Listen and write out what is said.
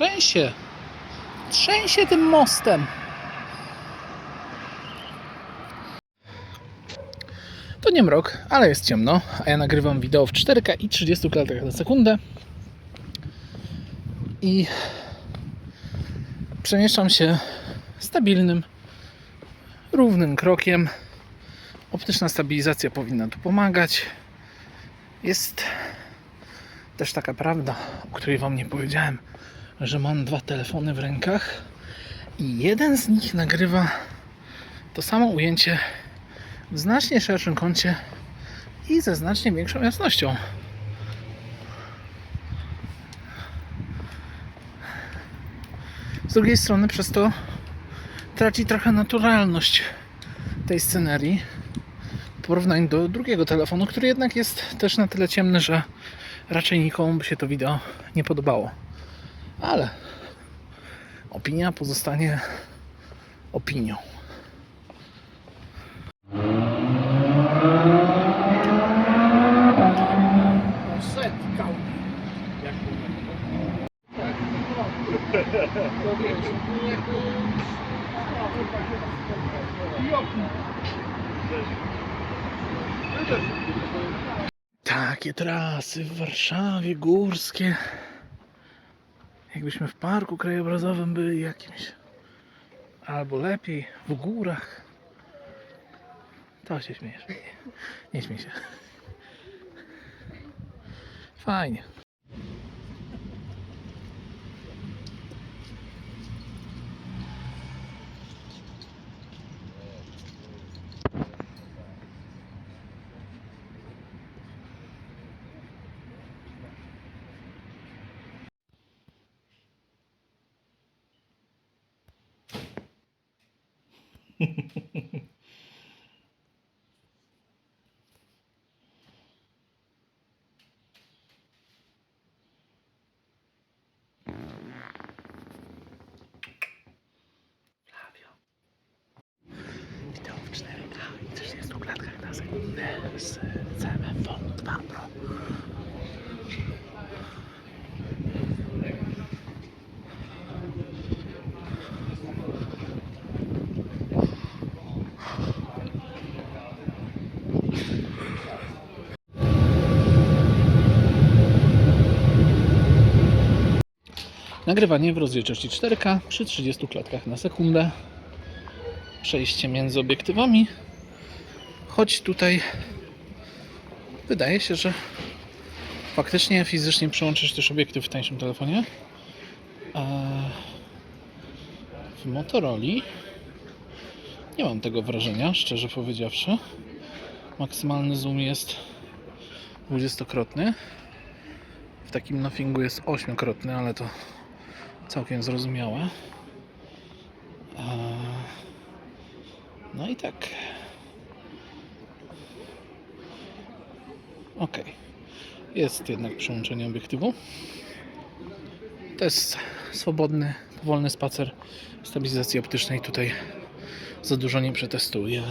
trzęsie. Trzęsie tym mostem. To nie mrok, ale jest ciemno, a ja nagrywam wideo w 4K i 30 klatkach na sekundę. I przemieszczam się stabilnym, równym krokiem. Optyczna stabilizacja powinna tu pomagać. Jest też taka prawda, o której Wam nie powiedziałem, że mam dwa telefony w rękach i jeden z nich nagrywa to samo ujęcie w znacznie szerszym kącie i ze znacznie większą jasnością. Z drugiej strony przez to traci trochę naturalność tej scenerii w porównaniu do drugiego telefonu, który jednak jest też na tyle ciemny, że raczej nikomu by się to wideo nie podobało. Ale opinia pozostanie opinią. Takie trasy w Warszawie, górskie. Jakbyśmy w parku krajobrazowym byli jakimś. Albo lepiej, w górach. To się śmiejesz. Nie, nie śmiej się. Fajnie. Flavio. Wideo w 4K i 30 klatkach na sekundę z CMF Phone 2 Pro. Nagrywanie w rozdzielczości 4K przy 30 klatkach na sekundę. Przejście między obiektywami. Choć tutaj wydaje się, że faktycznie fizycznie przełączysz też obiektyw w tańszym telefonie. A w Motorola nie mam tego wrażenia, szczerze powiedziawszy. Maksymalny zoom jest 20-krotny. W takim nothingu jest 8-krotny, ale to całkiem zrozumiałe. Eee, No i tak. Ok. Jest jednak przełączenie obiektywu. To jest swobodny, powolny spacer stabilizacji optycznej. Tutaj za dużo nie przetestuję.